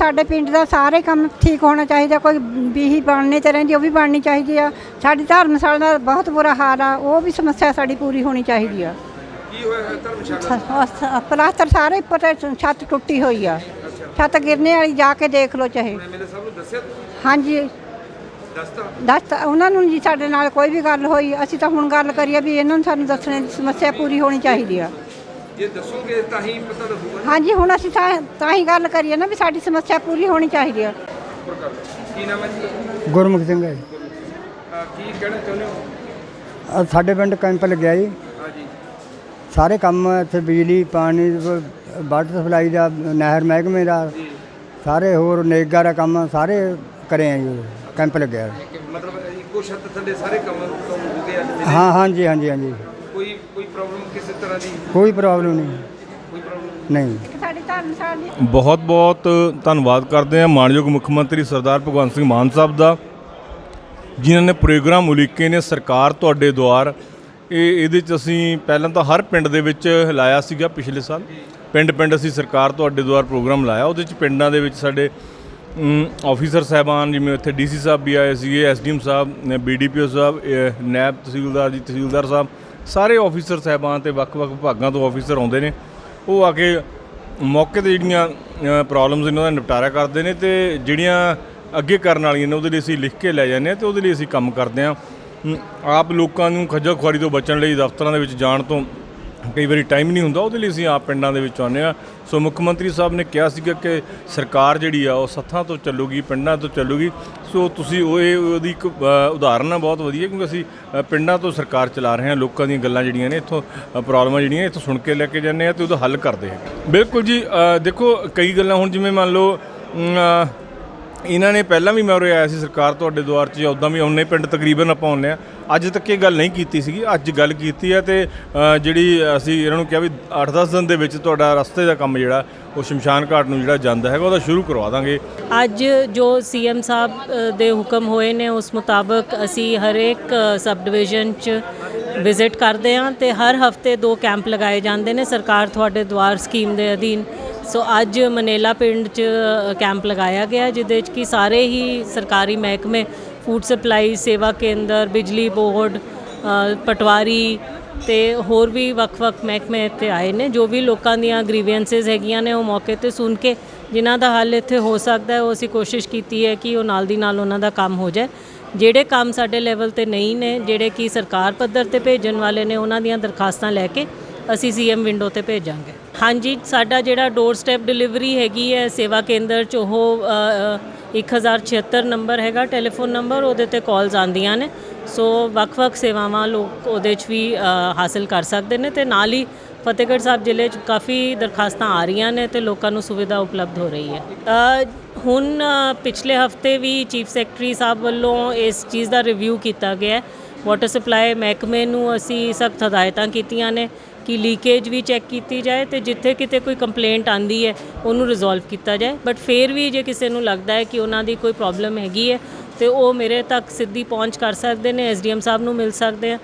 ਸਾਡੇ ਪਿੰਡ ਦਾ ਸਾਰੇ ਕੰਮ ਠੀਕ ਹੋਣਾ ਚਾਹੀਦਾ ਕੋਈ ਬੀਹੀ ਬਣਨੇ ਤੇ ਰਹਿੰਦੀ ਉਹ ਵੀ ਬਣਨੀ ਚਾਹੀਦੀ ਆ। ਸਾਡੀ ਧਰਮਸ਼ਾਲਾ ਦਾ ਬਹੁਤ ਬੁਰਾ ਹਾਲ ਆ ਉਹ ਵੀ ਸਮੱਸਿਆ ਸਾਡੀ ਪੂਰੀ ਹੋਣੀ ਚਾਹੀਦੀ ਆ। ਕੀ ਹੋਇਆ ਹੈ ਧਰਮਸ਼ਾਲਾ? ਪਲਾਸਟਰ ਸਾਰੇ ਉੱਪਰ ਛੱਤ ਟੁੱਟੀ ਹੋਈ ਆ। ਛੱਤ ਗਿਰਨੇ ਵਾਲੀ ਜਾ ਕੇ ਦੇਖ ਲਓ ਚਾਹੇ? ਹਾਂਜੀ। ਦੱਸਤਾ? ਦੱਸ ਤਾਂ ਉਹਨਾਂ ਨੂੰ ਜੀ ਸਾਡੇ ਨਾਲ ਕੋਈ ਵੀ ਗੱਲ ਹੋਈ ਅਸੀਂ ਤਾਂ ਹੁਣ ਗੱਲ ਕਰੀਏ ਵੀ ਇਹਨਾਂ ਨੂੰ ਸਾਨੂੰ ਦੱਸਣੇ ਦੀ ਸਮੱਸਿਆ ਪੂਰੀ ਹੋਣੀ ਚਾਹੀਦੀ ਆ। ਜੇ ਦੱਸੋਗੇ ਤਾਂ ਹੀ ਪਤਾ ਲੱਗੂਗਾ ਨਾ। ਹਾਂਜੀ ਹੁਣ ਅਸੀਂ ਤਾਂ ਤਾਂ ਹੀ ਗੱਲ ਕਰੀਏ ਨਾ ਵੀ ਸਾਡੀ ਸਮੱਸਿਆ ਪੂਰੀ ਹੋਣੀ ਚਾਹੀਦੀ ਆ। ਕੀ ਨਾਮ ਹੈ ਜੀ? ਗੁਰਮੁਖ ਸਿੰਘ ਹੈ ਜੀ। ਅਹ ਕੀ ਕਹਿਣਾ ਚਾਹੁੰਦੇ ਹੋ? ਸਾਡੇ ਪਿੰਡ ਕੈਂਪ ਲੱਗਿਆ ਜੀ। ਹਾਂਜੀ। ਸਾਰੇ ਕੰਮ ਇੱਥੇ ਬਿਜਲੀ ਪਾਣੀ ਵ- ਵਾਟਰ ਸਪਲਾਈ ਦਾ ਨਹਿਰ ਮਹਿਕਮੇ ਦਾ ਜੀ। ਸਾਰੇ ਹੋਰ ਨੇਗਾ ਦਾ ਕੰਮ ਸਾਰੇ ਕਰੇ ਆ ਜੀ ਕੈਂਪ ਲੱਗਿਆ। ਮਤਲਬ ਇੱਕੋ ਛੱਤ ਥੱਲੇ ਸਾਰੇ ਕੰਮ ਕੰਮ ਹੋ ਗਏ ਅੱਜ? ਹਾਂ ਹਾਂਜੀ ਹਾਂਜੀ ਹਾਂਜੀ। ਕੋਈ ਕੋਈ ਪ੍ਰੋਬਲਮ ਕਿਸੇ ਤਰ੍ਹਾਂ ਦੀ? ਕੋਈ ਪ੍ਰੋਬਲਮ ਨਹੀਂ। ਕੋਈ ਪ੍ਰੋਬਲਮ ਨਹੀਂ? ਸਾਡੀ ਧਰਮਸ਼ਾਲਾ ਦੀ ਬਹੁਤ ਬਹੁਤ ਧੰਨਵਾਦ ਕਰਦੇ ਹਾਂ ਮਾਨਯੋਗ ਮੁੱਖ ਮੰਤਰੀ ਸਰਦਾਰ ਭਗਵੰਤ ਸਿੰਘ ਮਾਨ ਸਾਹਿਬ ਦਾ ਜਿਨ੍ਹਾਂ ਨੇ ਪ੍ਰੋਗਰਾਮ ਉਲੀਕੇ ਨੇ ਸਰਕਾਰ ਤੁਹਾਡੇ ਦੁਆਰ। ਇਹ ਇਹਦੇ ਚ ਅਸੀਂ ਪਹਿਲਾਂ ਤਾਂ ਹਰ ਪਿੰਡ ਦੇ ਵਿੱਚ ਲਾਇਆ ਸੀਗਾ ਪਿਛਲੇ ਸਾਲ। ਪਿੰਡ ਪਿੰਡ ਅਸੀਂ ਸਰਕਾਰ ਤੁਹਾਡੇ ਦੁਆਰ ਪ੍ਰੋਗਰਾਮ ਲਾਇਆ। ਉਹਦੇ ਚ ਪਿੰਡਾਂ ਦੇ ਵਿੱਚ ਸਾਡੇ ਆਫੀਸਰ ਸਾਹਿਬਾਨ ਜਿਵੇਂ ਉੱਥੇ ਡੀਸੀ ਸਾਹਿਬ ਵੀ ਆਏ ਸੀਗੇ ਐਸਡੀਐਮ ਸਾਹਿਬ ਬੀਡੀਪੀਓ ਸਾਹਿਬ ਨੈਬ ਤਹਿਸੀਲਦਾਰ ਜੀ ਤਹਿਸੀਲਦਾਰ ਸਾਹਿਬ ਸਾਰੇ ਆਫੀਸਰ ਸਾਹਿਬਾਨ ਤੇ ਵੱਖ-ਵੱਖ ਵਿਭਾਗਾਂ ਤੋਂ ਆਫੀਸਰ ਆਉਂਦੇ ਨੇ। ਉਹ ਆ ਕੇ ਮੌਕੇ ਤੇ ਜਿਹੜੀਆਂ ਪ੍ਰੋਬਲਮਸ ਇਹਨਾਂ ਦਾ ਨਿਪਟਾਰਾ ਕਰਦੇ ਨੇ ਤੇ ਜਿਹੜੀਆਂ ਅੱਗੇ ਕਰਨ ਵਾਲੀਆਂ ਨੇ, ਉਹਦੇ ਲਈ ਅਸੀਂ ਲਿਖ ਕੇ ਲੈ ਜਾਂਦੇ ਹਾਂ ਤੇ ਉਹਦੇ ਲਈ ਅਸੀਂ ਕੰਮ ਕਰਦੇ ਹਾਂ। ਆਪ ਲੋਕਾਂ ਨੂੰ ਖੱਜਲ ਖੁਆਰੀ ਤੋਂ ਬਚਣ ਲਈ ਦਫ਼ਤਰਾਂ ਦੇ ਵਿੱਚ ਜਾਣ ਤੋਂ ਕਈ ਵਾਰੀ ਟਾਈਮ ਨਹੀਂ ਹੁੰਦਾ, ਉਹਦੇ ਲਈ ਅਸੀਂ ਆਪ ਪਿੰਡਾਂ ਦੇ ਵਿੱਚ ਆਉਂਦੇ ਆ ਸੋ ਮੁੱਖ ਮੰਤਰੀ ਸਾਹਿਬ ਨੇ ਕਿਹਾ ਸੀਗਾ ਕਿ ਸਰਕਾਰ ਜਿਹੜੀ ਆ, ਉਹ ਸੱਥਾਂ ਤੋਂ ਚੱਲੂਗੀ, ਪਿੰਡਾਂ ਤੋਂ ਚੱਲੂਗੀ। ਸੋ ਤੁਸੀਂ ਉਹ, ਇਹ ਉਹਦੀ ਇੱਕ ਉਦਾਹਰਨ ਆ, ਬਹੁਤ ਵਧੀਆ, ਕਿਉਂਕਿ ਅਸੀਂ ਪਿੰਡਾਂ ਤੋਂ ਸਰਕਾਰ ਚਲਾ ਰਹੇ ਹਾਂ, ਲੋਕਾਂ ਦੀਆਂ ਗੱਲਾਂ ਜਿਹੜੀਆਂ ਨੇ, ਇੱਥੋਂ ਪ੍ਰੋਬਲਮਾਂ ਜਿਹੜੀਆਂ, ਇੱਥੋਂ ਸੁਣ ਕੇ ਲੈ ਕੇ ਜਾਂਦੇ ਆ ਤੇ ਉਹਦਾ ਹੱਲ ਕਰਦੇ ਹਾਂ। ਬਿਲਕੁਲ ਜੀ ਦੇਖੋ ਕਈ ਗੱਲਾਂ ਹੁਣ ਜਿਵੇਂ ਮੰਨ ਲਓ ਇਹਨਾਂ ਨੇ ਪਹਿਲਾਂ ਵੀ ਮੈਂ ਉਰੇ ਆਇਆ ਸੀ ਸਰਕਾਰ ਤੁਹਾਡੇ ਦੁਆਰ 'ਚ ਜਾਂ ਉਦਾਂ ਵੀ ਉਹਨੇ ਪਿੰਡ ਤਕਰੀਬਨ ਆਪਾਂ ਆਉਂਦੇ ਆ ਅੱਜ ਤੱਕ ਇਹ ਗੱਲ ਨਹੀਂ ਕੀਤੀ ਸੀਗੀ, ਅੱਜ ਗੱਲ ਕੀਤੀ ਹੈ ਤੇ ਜਿਹੜੀ ਅਸੀਂ ਇਹਨਾਂ ਨੂੰ ਕਿਹਾ ਵੀ 8-10 ਦਿਨ ਦੇ ਵਿੱਚ ਤੁਹਾਡਾ ਰਸਤੇ ਦਾ ਕੰਮ ਜਿਹੜਾ, ਉਹ ਸ਼ਮਸ਼ਾਨ ਘਾਟ ਨੂੰ ਜਿਹੜਾ ਜਾਂਦਾ ਹੈਗਾ, ਉਹਦਾ ਸ਼ੁਰੂ ਕਰਵਾ ਦਾਂਗੇ। ਅੱਜ ਜੋ ਸੀਐਮ ਸਾਹਿਬ ਦੇ ਹੁਕਮ ਹੋਏ ਨੇ, ਉਸ ਮੁਤਾਬਕ ਅਸੀਂ ਹਰੇਕ ਸਬ ਡਿਵੀਜ਼ਨ ਚ ਵਿਜ਼ਿਟ ਕਰਦੇ ਹਾਂ ਤੇ ਹਰ ਹਫ਼ਤੇ ਦੋ ਕੈਂਪ ਲਗਾਏ ਜਾਂਦੇ ਨੇ। ਸਰਕਾਰ ਤੁਹਾਡੇ ਦੁਆਰ ਸਕੀਮ ਦੇ ਅਧੀਨ ਸੋ ਅੱਜ ਮਨੇਲਾ ਪਿੰਡ ਚ ਕੈਂਪ ਲਗਾਇਆ ਗਿਆ, ਜਿਹਦੇ ਚ ਕਿ ਸਾਰੇ ਹੀ ਸਰਕਾਰੀ ਮਹਿਕਮੇ ਫੂਡ ਸਪਲਾਈ ਸੇਵਾ ਕੇਂਦਰ, ਬਿਜਲੀ ਬੋਰਡ ਪਟਵਾਰੀ ਤੇ ਹੋਰ ਵੀ ਵੱਖ-ਵੱਖ ਮਹਿਕਮੇ ਇੱਥੇ ਆਏ ਨੇ। ਜੋ ਵੀ ਲੋਕਾਂ ਦੀਆਂ ਗ੍ਰੀਵੈਂਸਸ ਹੈਗੀਆਂ ਨੇ ਉਹ ਮੌਕੇ ਤੇ ਸੁਣ ਕੇ, ਜਿਨ੍ਹਾਂ ਦਾ ਹੱਲ ਇੱਥੇ ਹੋ ਸਕਦਾ ਹੈ, ਉਹ ਅਸੀਂ ਕੋਸ਼ਿਸ਼ ਕੀਤੀ ਹੈ ਕਿ ਉਹ ਨਾਲ ਦੀ ਨਾਲ ਉਹਨਾਂ ਦਾ ਕੰਮ ਹੋ ਜਾਏ। ਜਿਹੜੇ ਕੰਮ ਸਾਡੇ ਲੈਵਲ ਤੇ ਨਹੀਂ ਨੇ, ਜਿਹੜੇ ਕਿ ਸਰਕਾਰ ਪੱਧਰ ਤੇ ਭੇਜਣ ਵਾਲੇ ਨੇ, ਉਹਨਾਂ ਦੀਆਂ ਦਰਖਾਸਤਾਂ ਲੈ ਕੇ ਅਸੀਂ ਸੀਐਮ ਵਿੰਡੋ ਤੇ ਭੇਜਾਂਗੇ। ਹਾਂਜੀ ਸਾਡਾ ਜਿਹੜਾ ਡੋਰ ਸਟੈਪ ਡਿਲੀਵਰੀ ਹੈਗੀ ਹੈ ਸੇਵਾ ਕੇਂਦਰ ਚ ਉਹ ਅ, ਅ, 1076 ਨੰਬਰ ਹੈਗਾ ਟੈਲੀਫੋਨ ਨੰਬਰ ਉਹਦੇ ਤੇ ਕਾਲਸ ਆਉਂਦੀਆਂ ਨੇ। ਸੋ ਵੱਖ-ਵੱਖ ਸੇਵਾਵਾਂ ਲੋਕ ਉਹਦੇ 'ਚ ਵੀ ਅ, ਹਾਸਲ ਕਰ ਸਕਦੇ ਨੇ ਤੇ ਨਾਲ ਹੀ ਫਤਿਹਗੜ੍ਹ ਸਾਹਿਬ ਜ਼ਿਲ੍ਹੇ 'ਚ ਕਾਫੀ ਦਰਖਾਸਤਾਂ ਆ ਰਹੀਆਂ ਨੇ ਤੇ ਲੋਕਾਂ ਨੂੰ ਸੁਵਿਧਾ ਉਪਲਬਧ ਹੋ ਰਹੀ ਹੈ। ਹੁਣ ਪਿਛਲੇ ਹਫ਼ਤੇ ਵੀ ਚੀਫ ਸੈਕਟਰੀ ਸਾਹਿਬ ਵੱਲੋਂ ਇਸ ਚੀਜ਼ ਦਾ ਰਿਵਿਊ ਕੀਤਾ ਗਿਆ ਹੈ। ਵਾਟਰ ਸਪਲਾਈ ਮਹਿਕਮੇ ਨੂੰ ਅਸੀਂ ਸਖਤ ਹਦਾਇਤਾਂ ਕੀਤੀਆਂ ਨੇ ਕਿ ਲੀਕੇਜ ਵੀ ਚੈੱਕ ਕੀਤੀ ਜਾਏ ਤੇ ਜਿੱਥੇ ਕਿਤੇ ਕੋਈ ਕੰਪਲੇਂਟ ਆਂਦੀ ਹੈ, ਉਹਨੂੰ ਰਿਜ਼ੋਲਵ ਕੀਤਾ ਜਾਏ। ਬਟ ਫੇਰ ਵੀ ਜੇ ਕਿਸੇ ਨੂੰ ਲੱਗਦਾ ਹੈ ਕਿ ਉਹਨਾਂ ਦੀ ਕੋਈ ਪ੍ਰੋਬਲਮ ਹੈਗੀ ਹੈ, ਤੇ ਉਹ ਮੇਰੇ ਤੱਕ ਸਿੱਧੀ ਪਹੁੰਚ ਕਰ ਸਕਦੇ ਨੇ ਐਸਡੀਐਮ ਸਾਹਿਬ ਨੂੰ ਮਿਲ ਸਕਦੇ ਆ।